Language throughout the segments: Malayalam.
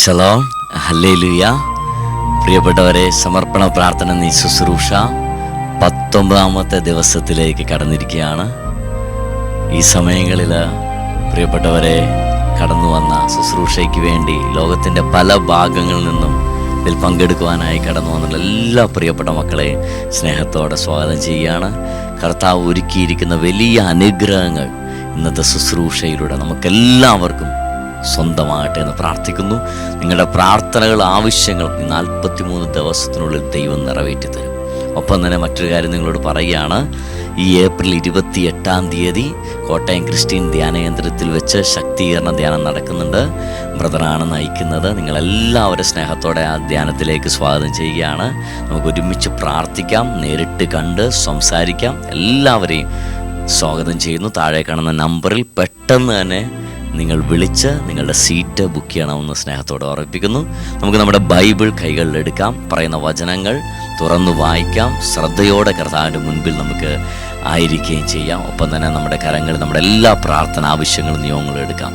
പ്രൈസലോ ഹല്ലേലൂയ പ്രിയപ്പെട്ടവരെ സമർപ്പണ പ്രാർത്ഥന നീ ശുശ്രൂഷ. പത്തൊമ്പതാമത്തെ ദിവസത്തിലേക്ക് കടന്നിരിക്കുകയാണ്. ഈ സമയങ്ങളിൽ പ്രിയപ്പെട്ടവരെ കടന്നു വന്ന ശുശ്രൂഷയ്ക്ക് വേണ്ടി ലോകത്തിന്റെ പല ഭാഗങ്ങളിൽ നിന്നും ഇതിൽ പങ്കെടുക്കുവാനായി കടന്നു വന്നുള്ള എല്ലാ പ്രിയപ്പെട്ട മക്കളെ സ്നേഹത്തോടെ സ്വാഗതം ചെയ്യുകയാണ്. കർത്താവ് ഒരുക്കിയിരിക്കുന്ന വലിയ അനുഗ്രഹങ്ങൾ ഇന്നത്തെ ശുശ്രൂഷയിലൂടെ നമുക്കെല്ലാവർക്കും സ്വന്തമാകട്ടെ എന്ന് പ്രാർത്ഥിക്കുന്നു. നിങ്ങളുടെ പ്രാർത്ഥനകൾ ആവശ്യങ്ങൾ ഈ നാൽപ്പത്തി മൂന്ന് ദിവസത്തിനുള്ളിൽ ദൈവം നിറവേറ്റി തരും ഒപ്പം തന്നെ മറ്റൊരു കാര്യം നിങ്ങളോട് പറയുകയാണ്. ഈ ഏപ്രിൽ ഇരുപത്തി എട്ടാം തീയതി കോട്ടയം ക്രിസ്ത്യൻ ധ്യാനകേന്ദ്രത്തിൽ വെച്ച് ശക്തീകരണ ധ്യാനം നടക്കുന്നുണ്ട്. ബ്രദറാണ് നയിക്കുന്നത്. നിങ്ങളെല്ലാവരും സ്നേഹത്തോടെ ആ ധ്യാനത്തിലേക്ക് സ്വാഗതം ചെയ്യുകയാണ്. നമുക്ക് ഒരുമിച്ച് പ്രാർത്ഥിക്കാം നേരിട്ട് കണ്ട് സംസാരിക്കാം. എല്ലാവരെയും സ്വാഗതം ചെയ്യുന്നു. താഴെ കാണുന്ന നമ്പറിൽ പെട്ടെന്ന് തന്നെ നിങ്ങൾ വിളിച്ച് നിങ്ങളുടെ സീറ്റ് ബുക്ക് ചെയ്യണമെന്ന് സ്നേഹത്തോടെ ഓർമ്മിപ്പിക്കുന്നു നമുക്ക് നമ്മുടെ ബൈബിൾ കൈകളിലെടുക്കാം പറയുന്ന വചനങ്ങൾ തുറന്നു വായിക്കാം. ശ്രദ്ധയോടെ കർത്താവിന്റെ മുൻപിൽ നമുക്ക് ആയിരിക്കുകയും ചെയ്യാം. ഒപ്പം തന്നെ നമ്മുടെ കരങ്ങൾ നമ്മുടെ എല്ലാ പ്രാർത്ഥന ആവശ്യങ്ങളും നിയോഗങ്ങളും എടുക്കാം.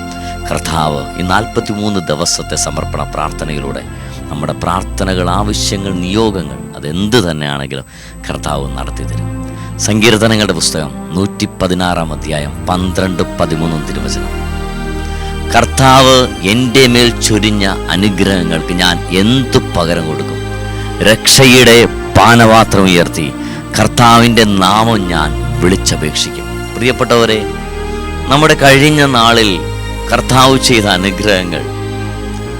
കർത്താവ് ഈ നാൽപ്പത്തി മൂന്ന് ദിവസത്തെ സമർപ്പണ പ്രാർത്ഥനയിലൂടെ നമ്മുടെ പ്രാർത്ഥനകൾ ആവശ്യങ്ങൾ നിയോഗങ്ങൾ അതെന്ത് തന്നെയാണെങ്കിലും കർത്താവ് നടത്തി തരും സങ്കീർത്തനങ്ങളുടെ പുസ്തകം നൂറ്റി പതിനാറാം അധ്യായം പന്ത്രണ്ട് പതിമൂന്നും തിരുവചനം. കർത്താവ് എന്റെ മേൽ ചൊരിഞ്ഞ അനുഗ്രഹങ്ങൾക്ക് ഞാൻ എന്തു പകരം കൊടുക്കും? രക്ഷയുടെ പാനപാത്രം ഉയർത്തി കർത്താവിന്റെ നാമം ഞാൻ വിളിച്ചപേക്ഷിക്കും. പ്രിയപ്പെട്ടവരെ നമ്മുടെ കഴിഞ്ഞ നാളിൽ കർത്താവ് ചെയ്ത അനുഗ്രഹങ്ങൾ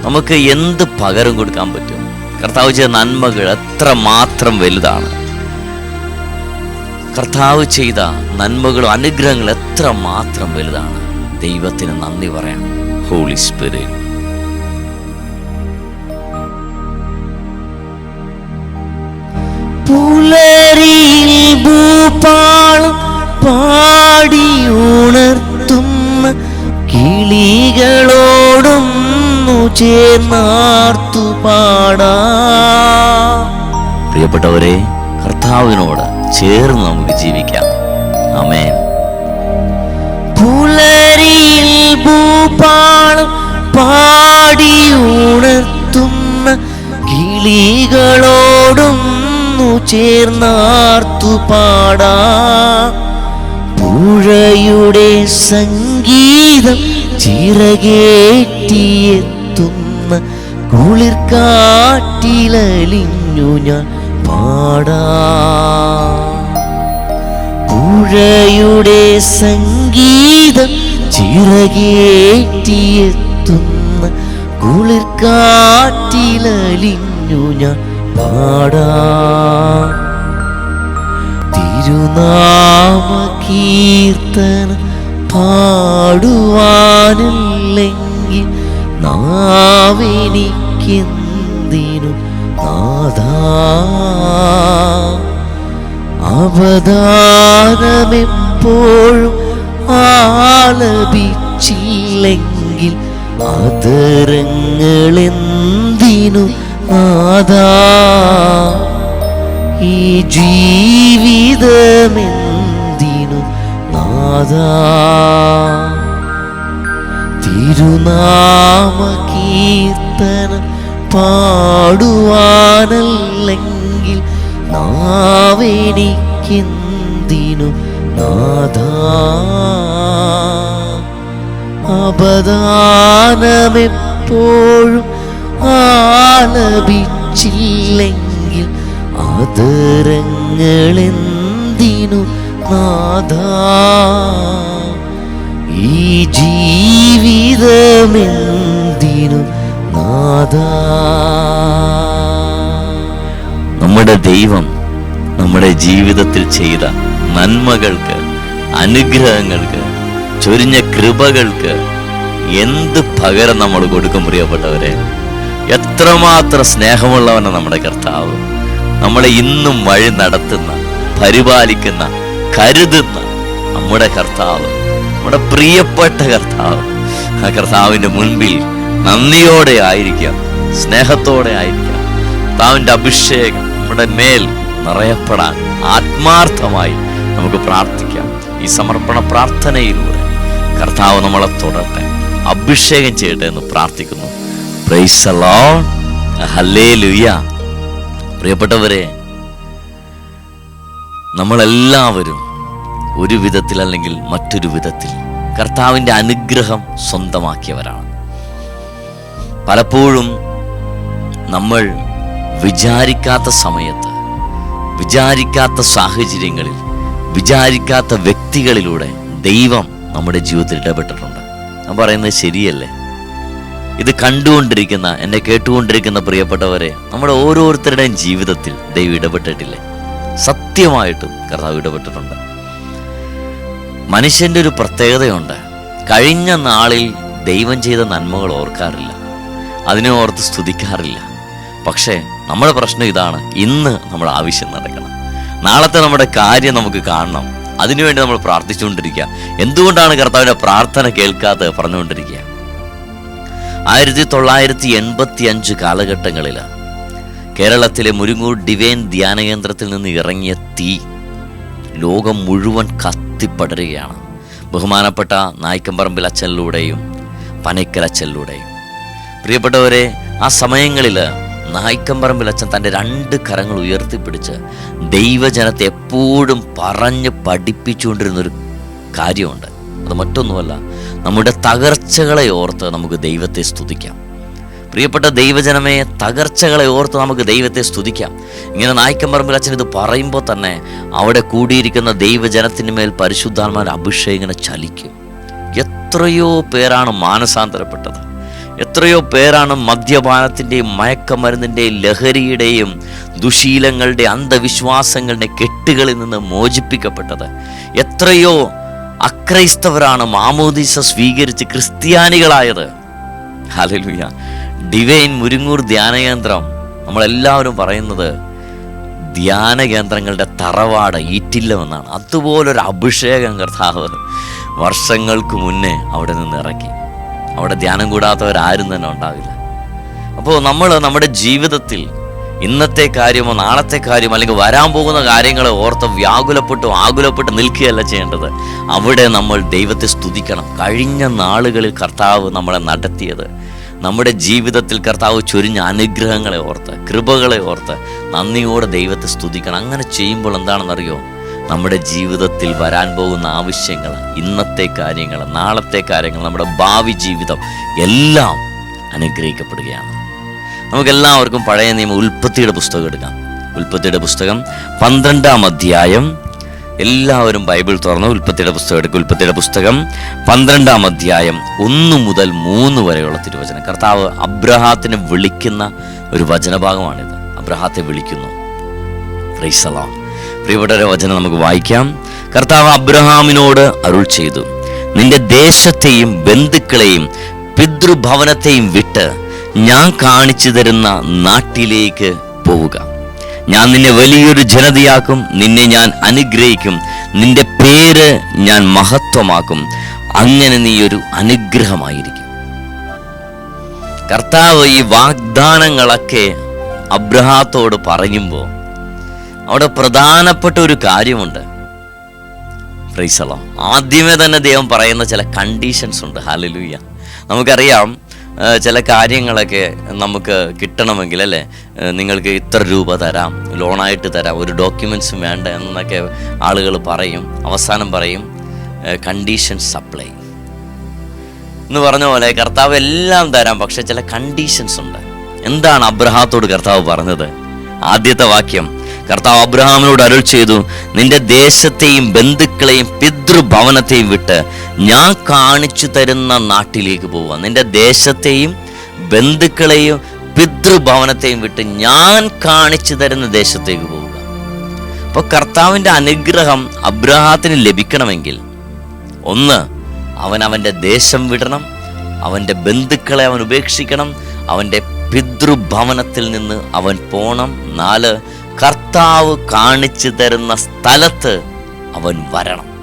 നമുക്ക് എന്ത് പകരം കൊടുക്കാൻ പറ്റും? കർത്താവ് ചെയ്ത നന്മകൾ എത്ര മാത്രം വലുതാണ്? കർത്താവ് ചെയ്ത നന്മകളും അനുഗ്രഹങ്ങൾ എത്ര മാത്രം വലുതാണ്? ദൈവത്തിന് നന്ദി പറയാം. ഹോളി സ്പിരിറ്റ് പുലരിയിൽ ഭൂപാളം പാടി ഉണർത്തുന്ന കിളികളോടൊന്നു ചേർന്നാർത്തു പാടാ. പ്രിയപ്പെട്ടവരെ കർത്താവിനോട് ചേർന്ന് നമുക്ക് ജീവിക്കാം. പുലരിയിൽ ഭൂപാളം പാടി ഉണർത്തുന്ന കിളികളോടൊന്നു ചേർന്നാർത്തു പാടാ. പുഴയുടെ സംഗീതം ചിറകേറ്റിയെത്തുന്ന കുളിർക്കാറ്റിലലിഞ്ഞു ഞാൻ പാടാ. പുഴയുടെ സംഗീതം ചിറകേറ്റിയെത്തുന്ന കുളിർക്കാറ്റിലലിഞ്ഞു ഞാൻ പാടാ. തിരുനാമ കീർത്തന പാടുവാനില്ലെങ്കിൽ നാവെനിക്കെന്തിനു നാദാ. അവദാനമെപ്പോഴും ആലപിച്ചില്ലെങ്കിൽ ആദരങ്ങളെന്തിനു നാദാ ഈ ജീവിതമെന്തിനു നാദാ തിരുനാമ കീർത്തന പാടുവാനല്ലെങ്കിൽ നാവെനിക്കെന്തിനു അപദാനമെപ്പോഴും ആലപിച്ചില്ലെങ്കിൽ ആദരങ്ങളെന്തിനു നാഥ ഈ ജീവിതമെന്തിനു? നാഥ. നമ്മുടെ ദൈവം നമ്മുടെ ജീവിതത്തിൽ ചെയ്ത നന്മകൾക്ക് അനുഗ്രഹങ്ങൾക്ക് ചൊരിഞ്ഞ കൃപകൾക്ക് എന്ത് പകരം നമ്മൾ കൊടുക്കും പ്രിയപ്പെട്ടവരെ? എത്രമാത്രം സ്നേഹമുള്ളവനാണ് നമ്മുടെ കർത്താവ്. നമ്മളെ ഇന്നും വഴി നടത്തുന്ന പരിപാലിക്കുന്ന കരുതുന്ന നമ്മുടെ കർത്താവ്. നമ്മുടെ പ്രിയപ്പെട്ട കർത്താവ്. ആ കർത്താവിന്റെ മുൻപിൽ നന്ദിയോടെ ആയിരിക്കാം സ്നേഹത്തോടെ ആയിരിക്കാം. കർത്താവിന്റെ അഭിഷേകം നമ്മുടെ മേൽ നിറയപ്പെടാൻ ആത്മാർത്ഥമായി നമുക്ക് പ്രാർത്ഥിക്കാം. ഈ സമർപ്പണ പ്രാർത്ഥനയിലൂടെ കർത്താവ് നമ്മളെ തുടരട്ടെ അഭിഷേകം ചെയ്യട്ടെ എന്ന് പ്രാർത്ഥിക്കുന്നു. പ്രിയപ്പെട്ടവരെ നമ്മളെല്ലാവരും ഒരു വിധത്തിൽ അല്ലെങ്കിൽ മറ്റൊരു വിധത്തിൽ കർത്താവിന്റെ അനുഗ്രഹം സ്വന്തമാക്കിയവരാണ്. പലപ്പോഴും നമ്മൾ വിചാരിക്കാത്ത സമയത്ത് വിചാരിക്കാത്ത സാഹചര്യങ്ങളിൽ വിചാരിക്കാത്ത വ്യക്തികളിലൂടെ ദൈവം നമ്മുടെ ജീവിതത്തിൽ ഇടപെട്ടിട്ടുണ്ട്. ഞാൻ പറയുന്നത് ശരിയല്ലേ? ഇത് കണ്ടുകൊണ്ടിരിക്കുന്ന എന്നെ കേട്ടുകൊണ്ടിരിക്കുന്ന പ്രിയപ്പെട്ടവരെ നമ്മുടെ ഓരോരുത്തരുടെയും ജീവിതത്തിൽ ദൈവം ഇടപെട്ടിട്ടില്ലേ? സത്യമായിട്ടും കർത്താവ് ഇടപെട്ടിട്ടുണ്ട്. മനുഷ്യന്റെ ഒരു പ്രത്യേകതയുണ്ട്. കഴിഞ്ഞ നാളിൽ ദൈവം ചെയ്ത നന്മകൾ ഓർക്കാറില്ല. അതിനെ ഓർത്ത് സ്തുതിക്കാറില്ല. പക്ഷേ നമ്മുടെ പ്രശ്നം ഇതാണ്. ഇന്ന് നമ്മൾ ആവശ്യം നടക്കണം. നാളത്തെ നമ്മുടെ കാര്യം നമുക്ക് കാണണം. അതിനുവേണ്ടി നമ്മൾ പ്രാർത്ഥിച്ചുകൊണ്ടിരിക്കുക. എന്തുകൊണ്ടാണ് കർത്താവിന്റെ പ്രാർത്ഥന കേൾക്കാതെ പറഞ്ഞുകൊണ്ടിരിക്കുക? ആയിരത്തി തൊള്ളായിരത്തി എൺപത്തി അഞ്ച് കാലഘട്ടങ്ങളിൽ കേരളത്തിലെ മുരുങ്ങൂർ ഡിവൈൻ ധ്യാന കേന്ദ്രത്തിൽ നിന്ന് ഇറങ്ങിയ തീ ലോകം മുഴുവൻ കത്തിപ്പടരുകയാണ്. ബഹുമാനപ്പെട്ട നായ്ക്കമ്പറമ്പിൽ അച്ഛനിലൂടെയും പനയ്ക്കൽ അച്ഛനിലൂടെയും. പ്രിയപ്പെട്ടവരെ ആ സമയങ്ങളിൽ നായ്ക്കമ്പറമ്പിൽ അച്ഛൻ തന്റെ രണ്ട് കരങ്ങൾ ഉയർത്തിപ്പിടിച്ച് ദൈവജനത്തെ എപ്പോഴും പറഞ്ഞ് പഠിപ്പിച്ചുകൊണ്ടിരുന്നൊരു കാര്യമുണ്ട്. അത് മറ്റൊന്നുമല്ല നമ്മുടെ തകർച്ചകളെ ഓർത്ത് നമുക്ക് ദൈവത്തെ സ്തുതിക്കാം. പ്രിയപ്പെട്ട ദൈവജനമേ തകർച്ചകളെ ഓർത്ത് നമുക്ക് ദൈവത്തെ സ്തുതിക്കാം. ഇങ്ങനെ നായ്ക്കമ്പറമ്പിൽ അച്ഛൻ ഇത് പറയുമ്പോൾ തന്നെ അവിടെ കൂടിയിരിക്കുന്ന ദൈവജനത്തിന് മേൽ പരിശുദ്ധാത്മാവിന്റെ അഭിഷേകനെ ചലിക്കും. എത്രയോ പേരാണ് മാനസാന്തരപ്പെട്ടത്. എത്രയോ പേരാണ് മദ്യപാനത്തിന്റെയും മയക്കമരുന്നിന്റെയും ലഹരിയുടെയും ദുശീലങ്ങളുടെ അന്ധവിശ്വാസങ്ങളുടെ കെട്ടുകളിൽ നിന്ന് മോചിപ്പിക്കപ്പെട്ടത്. എത്രയോ അക്രൈസ്തവരാണ് മാമോദീസ സ്വീകരിച്ച് ക്രിസ്ത്യാനികളായത്. ഹല്ലേലൂയ. ഡിവൈൻ മുരിങ്ങൂർ ധ്യാനകേന്ദ്രം. നമ്മളെല്ലാവരും പറയുന്നത് ധ്യാന കേന്ദ്രങ്ങളുടെ തറവാട് ഈറ്റില്ലമെന്നാണ്. അതുപോലൊരു അഭിഷേകം കർത്താവ് വർഷങ്ങൾക്ക് മുന്നേ അവിടെ നിന്ന് ഇറക്കി. അവിടെ ധ്യാനം കൂടാത്തവരാരും തന്നെ ഉണ്ടാവില്ല. അപ്പോൾ നമ്മൾ നമ്മുടെ ജീവിതത്തിൽ ഇന്നത്തെ കാര്യമോ നാളത്തെ കാര്യമോ അല്ലെങ്കിൽ വരാൻ പോകുന്ന കാര്യങ്ങളെ ഓർത്ത് വ്യാകുലപ്പെട്ടോ ആകുലപ്പെട്ട് നിൽക്കുകയല്ല ചെയ്യേണ്ടത്. അവിടെ നമ്മൾ ദൈവത്തെ സ്തുതിക്കണം. കഴിഞ്ഞ നാളുകളിൽ കർത്താവ് നമ്മളെ നടത്തിയത്. നമ്മുടെ ജീവിതത്തിൽ കർത്താവ് ചൊരിഞ്ഞ അനുഗ്രഹങ്ങളെ ഓർത്ത് കൃപകളെ ഓർത്ത് നന്ദിയോടെ ദൈവത്തെ സ്തുതിക്കണം. അങ്ങനെ ചെയ്യുമ്പോൾ എന്താണെന്നറിയോ? നമ്മുടെ ജീവിതത്തിൽ വരാൻ പോകുന്ന ആവശ്യങ്ങൾ ഇന്നത്തെ കാര്യങ്ങൾ നാളത്തെ കാര്യങ്ങൾ നമ്മുടെ ഭാവി ജീവിതം എല്ലാം അനുഗ്രഹിക്കപ്പെടുകയാണ്. നമുക്കെല്ലാവർക്കും പഴയ നിയമ ഉൽപ്പത്തിയുടെ പുസ്തകം എടുക്കാം. ഉൽപ്പത്തിയുടെ പുസ്തകം പന്ത്രണ്ടാം അധ്യായം. എല്ലാവരും ബൈബിൾ തുറന്ന് ഉൽപ്പത്തിയുടെ പുസ്തകം എടുക്കും ഉൽപ്പത്തിയുടെ പുസ്തകം പന്ത്രണ്ടാം അധ്യായം ഒന്ന് മുതൽ മൂന്ന് വരെയുള്ള തിരുവചനം. കർത്താവ് അബ്രഹാത്തിനെ വിളിക്കുന്ന ഒരു വചനഭാഗമാണിത്. അബ്രഹാത്തെ വിളിക്കുന്നു. പ്രൈസലാം പ്രിയപ്പെട്ട വചനം നമുക്ക് വായിക്കാം. കർത്താവ് അബ്രഹാമിനോട് അരുൾ ചെയ്തു. നിന്റെ ദേശത്തെയും ബന്ധുക്കളെയും പിതൃഭവനത്തെയും വിട്ട് ഞാൻ കാണിച്ചു തരുന്ന നാട്ടിലേക്ക് പോവുക. ഞാൻ നിന്നെ വലിയൊരു ജനതയാക്കും നിന്നെ ഞാൻ അനുഗ്രഹിക്കും നിന്റെ പേര് ഞാൻ മഹത്വമാക്കും. അങ്ങനെ നീ ഒരു അനുഗ്രഹമായിരിക്കും. കർത്താവ് ഈ വാഗ്ദാനങ്ങളൊക്കെ അബ്രഹാത്തോട് പറയുമ്പോൾ അവിടെ പ്രധാനപ്പെട്ട ഒരു കാര്യമുണ്ട്. ഫ്രൈസലോ ആദ്യമേ തന്നെ ദൈവം പറയുന്ന ചില കണ്ടീഷൻസ് ഉണ്ട്. ഹാലലൂയ നമുക്കറിയാം ചില കാര്യങ്ങളൊക്കെ നമുക്ക് കിട്ടണമെങ്കിൽ അല്ലേ? നിങ്ങൾക്ക് ഇത്ര രൂപ തരാം ലോണായിട്ട് തരാം ഒരു ഡോക്യുമെൻസും വേണ്ട എന്നൊക്കെ ആളുകൾ പറയും. അവസാനം പറയും കണ്ടീഷൻ സപ്ലൈ എന്ന് പറഞ്ഞ പോലെ കർത്താവ് എല്ലാം തരാം പക്ഷെ ചില കണ്ടീഷൻസ് ഉണ്ട്. എന്താണ് അബ്രഹാത്തോട് കർത്താവ് പറഞ്ഞത്? ആദ്യത്തെ വാക്യം. കർത്താവ് അബ്രഹാമിനോട് അരുൾ ചെയ്തു നിന്റെ ദേശത്തെയും ബന്ധുക്കളെയും പിതൃഭവനത്തെയും വിട്ട് ഞാൻ കാണിച്ചു തരുന്ന നാട്ടിലേക്ക് പോവുക നിന്റെ ദേശത്തെയും ബന്ധുക്കളെയും പിതൃഭവനത്തെയും വിട്ട് ഞാൻ കാണിച്ചു തരുന്ന ദേശത്തേക്ക് പോവുക. അപ്പൊ കർത്താവിന്റെ അനുഗ്രഹം അബ്രഹാത്തിന് ലഭിക്കണമെങ്കിൽ ഒന്ന് അവൻ അവന്റെ ദേശം വിടണം അവന്റെ ബന്ധുക്കളെ അവൻ ഉപേക്ഷിക്കണം അവന്റെ പിതൃഭവനത്തിൽ നിന്ന് അവൻ പോണം നാല് കർത്താവ് കാണിച്ചു തരുന്ന സ്ഥലത്ത് അവൻ വരണം.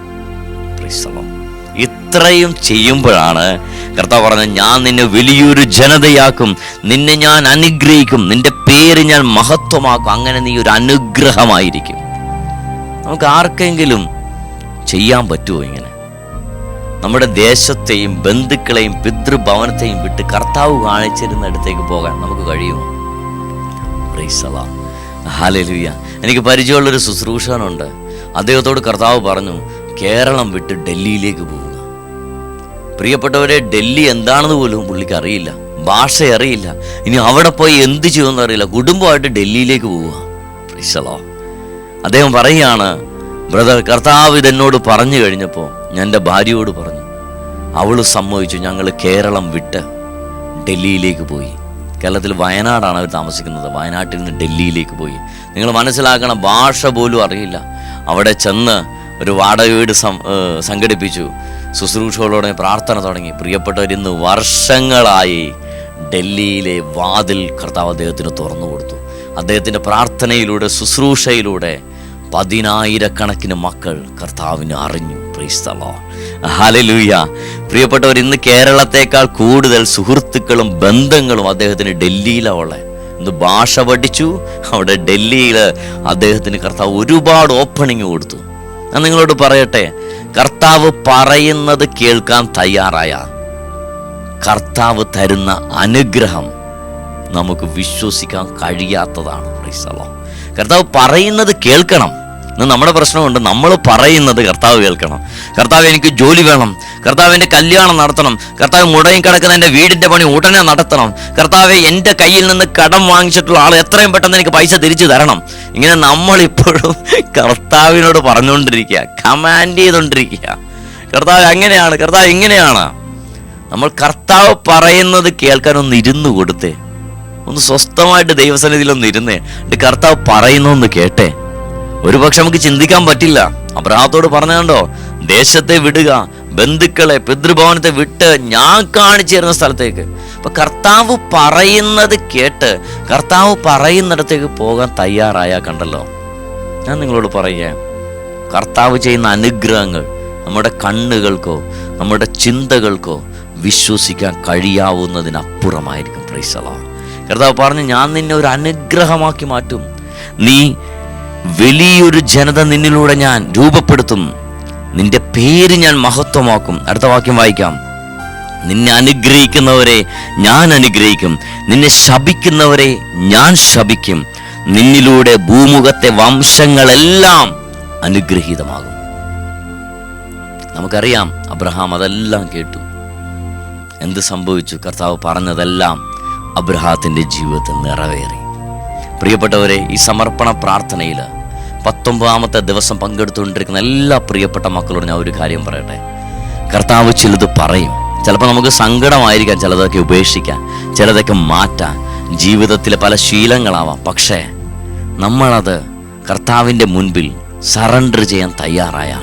ഇത്രയും ചെയ്യുമ്പോഴാണ് കർത്താവ് പറഞ്ഞ ഞാൻ നിന്നെ വലിയൊരു ജനതയാക്കും. നിന്നെ ഞാൻ അനുഗ്രഹിക്കും. നിന്റെ പേര് ഞാൻ മഹത്വമാക്കും. അങ്ങനെ നീ ഒരു അനുഗ്രഹമായിരിക്കും. നമുക്ക് ആർക്കെങ്കിലും ചെയ്യാൻ പറ്റുമോ ഇങ്ങനെ? നമ്മുടെ ദേശത്തെയും ബന്ധുക്കളെയും പിതൃഭവനത്തെയും വിട്ട് കർത്താവ് കാണിച്ചിരുന്ന അടുത്തേക്ക് പോകാൻ നമുക്ക് കഴിയുമോ? ഹാലലുയ. എനിക്ക് പരിചയമുള്ളൊരു ശുശ്രൂഷകനുണ്ട്. അദ്ദേഹത്തോട് കർത്താവ് പറഞ്ഞു കേരളം വിട്ട് ഡൽഹിയിലേക്ക് പോവുക പ്രിയപ്പെട്ടവരെ ഡൽഹി എന്താണെന്ന് പോലും പുള്ളിക്ക് അറിയില്ല. ഭാഷ അറിയില്ല. ഇനി അവിടെ പോയി എന്ത് ചെയ്യുമെന്ന് അറിയില്ല. കുടുംബമായിട്ട് ഡൽഹിയിലേക്ക് പോവുക. അദ്ദേഹം പറയുകയാണ് ബ്രദർ കർത്താവ് ഇതെന്നോട് പറഞ്ഞു കഴിഞ്ഞപ്പോൾ ഞാൻ എന്റെ ഭാര്യയോട് പറഞ്ഞു അവൾ സമ്മതിച്ചു ഞങ്ങൾ കേരളം വിട്ട് ഡൽഹിയിലേക്ക് പോയി. കേരളത്തിൽ വയനാടാണ് അവർ താമസിക്കുന്നത്. വയനാട്ടിൽ നിന്ന് ഡൽഹിയിലേക്ക് പോയി. നിങ്ങൾ മനസ്സിലാക്കണം ഭാഷ പോലും അറിയില്ല. അവിടെ ചെന്ന് ഒരു വാടക വീട് സംഘടിപ്പിച്ചു. ശുശ്രൂഷകളോടെ പ്രാർത്ഥന തുടങ്ങി. പ്രിയപ്പെട്ടവർ ഇന്ന് വർഷങ്ങളായി ഡൽഹിയിലെ വാതിൽ കർത്താവ് അദ്ദേഹത്തിന് തുറന്നു കൊടുത്തു. അദ്ദേഹത്തിന്റെ പ്രാർത്ഥനയിലൂടെ ശുശ്രൂഷയിലൂടെ പതിനായിരക്കണക്കിന് മക്കൾ കർത്താവിനെ അറിഞ്ഞു. ഹലലൂയ. പ്രിയപ്പെട്ടവർ ഇന്ന് കേരളത്തെക്കാൾ കൂടുതൽ സുഹൃത്തുക്കളും ബന്ധങ്ങളും അദ്ദേഹത്തിന് ഡൽഹിയിലാണ് ഉള്ളത് ഇന്ന് ഭാഷ പഠിച്ചു അവിടെ ഡൽഹിയിൽ അദ്ദേഹത്തിന് കർത്താവ് ഒരുപാട് ഓപ്പണിങ് കൊടുത്തു. ഞാൻ നിങ്ങളോട് പറയട്ടെ കർത്താവ് പറയുന്നത് കേൾക്കാൻ തയ്യാറായ കർത്താവ് തരുന്ന അനുഗ്രഹം നമുക്ക് വിശ്വസിക്കാൻ കഴിയാത്തതാണ്. കർത്താവ് പറയുന്നത് കേൾക്കണം. ഇന്ന് നമ്മുടെ പ്രശ്നമുണ്ട്. നമ്മൾ പറയുന്നത് കർത്താവ് കേൾക്കണം. കർത്താവ് എനിക്ക് ജോലി വേണം. കർത്താവ് എന്റെ കല്യാണം നടത്തണം. കർത്താവ് മുടങ്ങി കിടക്കുന്ന എന്റെ വീടിന്റെ പണി ഉടനെ നടത്തണം. കർത്താവ് എന്റെ കയ്യിൽ നിന്ന് കടം വാങ്ങിച്ചിട്ടുള്ള ആൾ എത്രയും പെട്ടെന്ന് എനിക്ക് പൈസ തിരിച്ചു തരണം. ഇങ്ങനെ നമ്മളിപ്പോഴും കർത്താവിനോട് പറഞ്ഞുകൊണ്ടിരിക്കുക. കമാൻഡ് ചെയ്തുകൊണ്ടിരിക്കുക. കർത്താവ് അങ്ങനെയാണ്. കർത്താവ് ഇങ്ങനെയാണ്. നമ്മൾ കർത്താവ് പറയുന്നത് കേൾക്കാൻ ഒന്ന് ഇരുന്ന് കൊടുത്തേ. ഒന്ന് സ്വസ്ഥമായിട്ട് ദൈവസന്നിധിയിൽ ഒന്ന് ഇരുന്നേ കർത്താവ് പറയുന്നൊന്ന് കേട്ടെ. ഒരു പക്ഷെ നമുക്ക് ചിന്തിക്കാൻ പറ്റില്ല. അബ്രഹാത്തോട് പറഞ്ഞ കണ്ടോ? ദേശത്തെ വിടുക ബന്ധുക്കളെ പിതൃഭവനത്തെ വിട്ട് ഞാൻ കാണിച്ചു തരുന്ന സ്ഥലത്തേക്ക്. അപ്പൊ കർത്താവ് പറയുന്നത് കേട്ട് കർത്താവ് പറയുന്നിടത്തേക്ക് പോകാൻ തയ്യാറായാ കണ്ടല്ലോ. ഞാൻ നിങ്ങളോട് പറയുക കർത്താവ് ചെയ്യുന്ന അനുഗ്രഹങ്ങൾ നമ്മുടെ കണ്ണുകൾക്കോ നമ്മുടെ ചിന്തകൾക്കോ വിശ്വസിക്കാൻ കഴിയാവുന്നതിനപ്പുറമായിരിക്കും. പ്രൈസലോ കർത്താവ് പറഞ്ഞു ഞാൻ നിന്നെ ഒരു അനുഗ്രഹമാക്കി മാറ്റും. നീ വലിയൊരു ജനത നിന്നിലൂടെ ഞാൻ രൂപപ്പെടുത്തും നിന്റെ പേര് ഞാൻ മഹത്വമാക്കും. അടുത്ത വാക്യം വായിക്കാം. നിന്നെ അനുഗ്രഹിക്കുന്നവരെ ഞാൻ അനുഗ്രഹിക്കും. നിന്നെ ശപിക്കുന്നവരെ ഞാൻ ശപിക്കും. നിന്നിലൂടെ ഭൂമുഖത്തെ വംശങ്ങളെല്ലാം അനുഗ്രഹീതമാകും. നമുക്കറിയാം അബ്രഹാം അതെല്ലാം കേട്ടു. എന്ത് സംഭവിച്ചു? കർത്താവ് പറഞ്ഞതെല്ലാം അബ്രഹാത്തിന്റെ ജീവിതത്തിൽ നിറവേറി. പ്രിയപ്പെട്ടവരെ ഈ സമർപ്പണ പ്രാർത്ഥനയിൽ പത്തൊമ്പതാമത്തെ ദിവസം പങ്കെടുത്തുകൊണ്ടിരിക്കുന്ന എല്ലാ പ്രിയപ്പെട്ട മക്കളോട് ഞാൻ ഒരു കാര്യം പറയട്ടെ. കർത്താവ് ചിലത് പറയും. ചിലപ്പോൾ നമുക്ക് സങ്കടമായിരിക്കാം ചിലതൊക്കെ ഉപേക്ഷിക്കാം ചിലതൊക്കെ മാറ്റാം. ജീവിതത്തിലെ പല ശീലങ്ങളാവാം. പക്ഷേ നമ്മളത് കർത്താവിന്റെ മുൻപിൽ സറണ്ടർ ചെയ്യാൻ തയ്യാറായ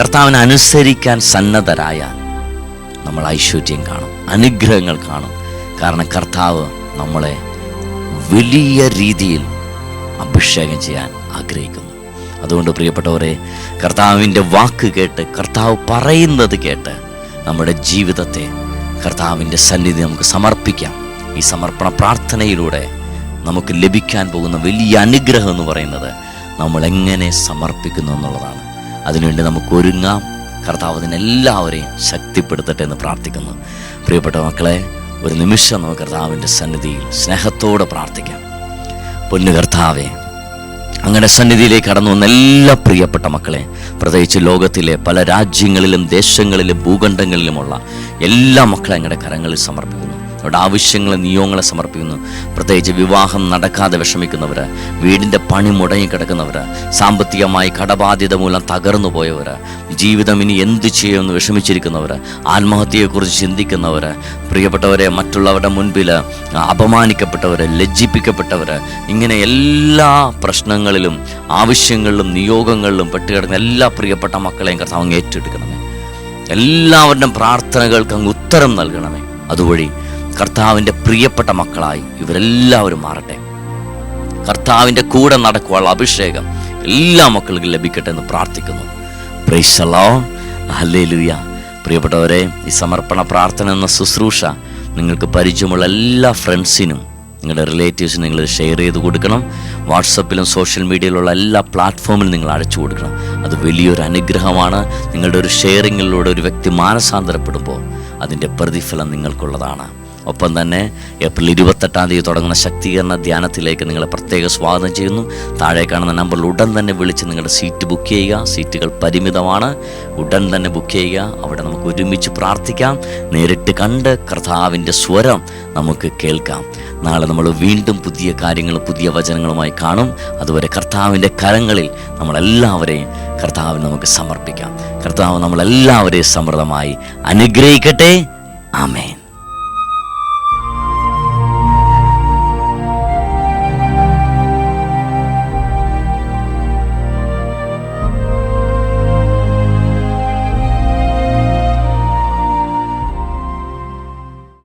കർത്താവിനെ അനുസരിക്കാൻ സന്നദ്ധരായ നമ്മൾ ഐശ്വര്യം കാണും അനുഗ്രഹങ്ങൾ കാണും. കാരണം കർത്താവ് നമ്മളെ വലിയ രീതിയിൽ അഭിഷേകം ചെയ്യാൻ ആഗ്രഹിക്കുന്നു. അതുകൊണ്ട് പ്രിയപ്പെട്ടവരെ കർത്താവിന്റെ വാക്ക് കേട്ട് കർത്താവ് പറയുന്നത് കേട്ട് നമ്മുടെ ജീവിതത്തെ കർത്താവിന്റെ സന്നിധി നമുക്ക് സമർപ്പിക്കാം. ഈ സമർപ്പണ പ്രാർത്ഥനയിലൂടെ നമുക്ക് ലഭിക്കാൻ പോകുന്ന വലിയ അനുഗ്രഹം എന്ന് പറയുന്നത് നമ്മൾ എങ്ങനെ സമർപ്പിക്കുന്നു എന്നുള്ളതാണ്. അതിനുവേണ്ടി നമുക്ക് ഒരുങ്ങാം. കർത്താവ് അതിനെല്ലാവരെയും ശക്തിപ്പെടുത്തട്ടെ എന്ന് പ്രാർത്ഥിക്കുന്നു. പ്രിയപ്പെട്ട മക്കളെ ഒരു നിമിഷം നമുക്ക് കർത്താവിന്റെ സന്നിധിയിൽ സ്നേഹത്തോടെ പ്രാർത്ഥിക്കാം. പൊന്നു കർത്താവേ അങ്ങനെ സന്നിധിയിലേക്ക് കടന്നു വന്ന എല്ലാ പ്രിയപ്പെട്ട മക്കളെ പ്രത്യേകിച്ച് ലോകത്തിലെ പല രാജ്യങ്ങളിലും ദേശങ്ങളിലും ഭൂഖണ്ഡങ്ങളിലുമുള്ള എല്ലാ മക്കളെ അങ്ങയുടെ കരങ്ങളിൽ സമർപ്പിക്കുന്നു. അവരുടെ ആവശ്യങ്ങളെ നിയോഗങ്ങളെ സമർപ്പിക്കുന്നു. പ്രത്യേകിച്ച് വിവാഹം നടക്കാതെ വിഷമിക്കുന്നവർ വീടിന്റെ പണി മുടങ്ങി മുടങ്ങിക്കിടക്കുന്നവർ സാമ്പത്തികമായി കടബാധ്യത മൂലം തകർന്നു പോയവർ ജീവിതം ഇനി എന്ത് ചെയ്യുമെന്ന് വിഷമിച്ചിരിക്കുന്നവർ ആത്മഹത്യയെക്കുറിച്ച് ചിന്തിക്കുന്നവർ പ്രിയപ്പെട്ടവരെ മറ്റുള്ളവരുടെ മുൻപിൽ അപമാനിക്കപ്പെട്ടവർ ലജ്ജിപ്പിക്കപ്പെട്ടവർ ഇങ്ങനെ എല്ലാ പ്രശ്നങ്ങളിലും ആവശ്യങ്ങളിലും നിയോഗങ്ങളിലും പെട്ടുകിടക്കുന്ന എല്ലാ പ്രിയപ്പെട്ട മക്കളെയും കർത്താവ് ഏറ്റെടുക്കണമേ. എല്ലാവരുടെയും പ്രാർത്ഥനകൾക്ക് അങ്ങ് ഉത്തരം നൽകണമേ. അതുവഴി കർത്താവിന്റെ പ്രിയപ്പെട്ട മക്കളായി ഇവരെല്ലാവരും മാറട്ടെ. കർത്താവിന്റെ കൂടെ നടക്കുവാനുള്ള അഭിഷേകം എല്ലാ മക്കൾക്കും ലഭിക്കട്ടെ എന്ന് പ്രാർത്ഥിക്കുന്നു. പ്രിയപ്പെട്ടവരെ ഈ സമർപ്പണ പ്രാർത്ഥന എന്ന ശുശ്രൂഷ നിങ്ങൾക്ക് പരിചയമുള്ള എല്ലാ ഫ്രണ്ട്സിനും നിങ്ങളുടെ റിലേറ്റീവ്സിനും നിങ്ങൾ ഷെയർ ചെയ്ത് കൊടുക്കണം. വാട്സപ്പിലും സോഷ്യൽ മീഡിയയിലുള്ള എല്ലാ പ്ലാറ്റ്ഫോമിലും നിങ്ങൾ അടച്ചു കൊടുക്കണം. അത് വലിയൊരു അനുഗ്രഹമാണ്. നിങ്ങളുടെ ഒരു ഷെയറിങ്ങിലൂടെ ഒരു വ്യക്തി മാനസാന്തരപ്പെടുമ്പോൾ അതിന്റെ പ്രതിഫലം നിങ്ങൾക്കുള്ളതാണ്. ഒപ്പം തന്നെ ഏപ്രിൽ ഇരുപത്തെട്ടാം തീയതി തുടങ്ങുന്ന ശക്തീകരണ ധ്യാനത്തിലേക്ക് നിങ്ങളെ പ്രത്യേക സ്വാഗതം ചെയ്യുന്നു. താഴെ കാണുന്ന നമ്പറിൽ ഉടൻ തന്നെ വിളിച്ച് നിങ്ങളുടെ സീറ്റ് ബുക്ക് ചെയ്യുക. സീറ്റുകൾ പരിമിതമാണ്. ഉടൻ തന്നെ ബുക്ക് ചെയ്യുക. അവിടെ നമുക്ക് ഒരുമിച്ച് പ്രാർത്ഥിക്കാം. നേരിട്ട് കണ്ട് കർത്താവിന്റെ സ്വരം നമുക്ക് കേൾക്കാം. നാളെ നമ്മൾ വീണ്ടും പുതിയ കാര്യങ്ങളും പുതിയ വചനങ്ങളുമായി കാണും. അതുവരെ കർത്താവിന്റെ കരങ്ങളിൽ നമ്മളെല്ലാവരെയും കർത്താവിന് നമുക്ക് സമർപ്പിക്കാം. കർത്താവ് നമ്മളെല്ലാവരെയും സമൃദ്ധമായി അനുഗ്രഹിക്കട്ടെ. ആമേൻ.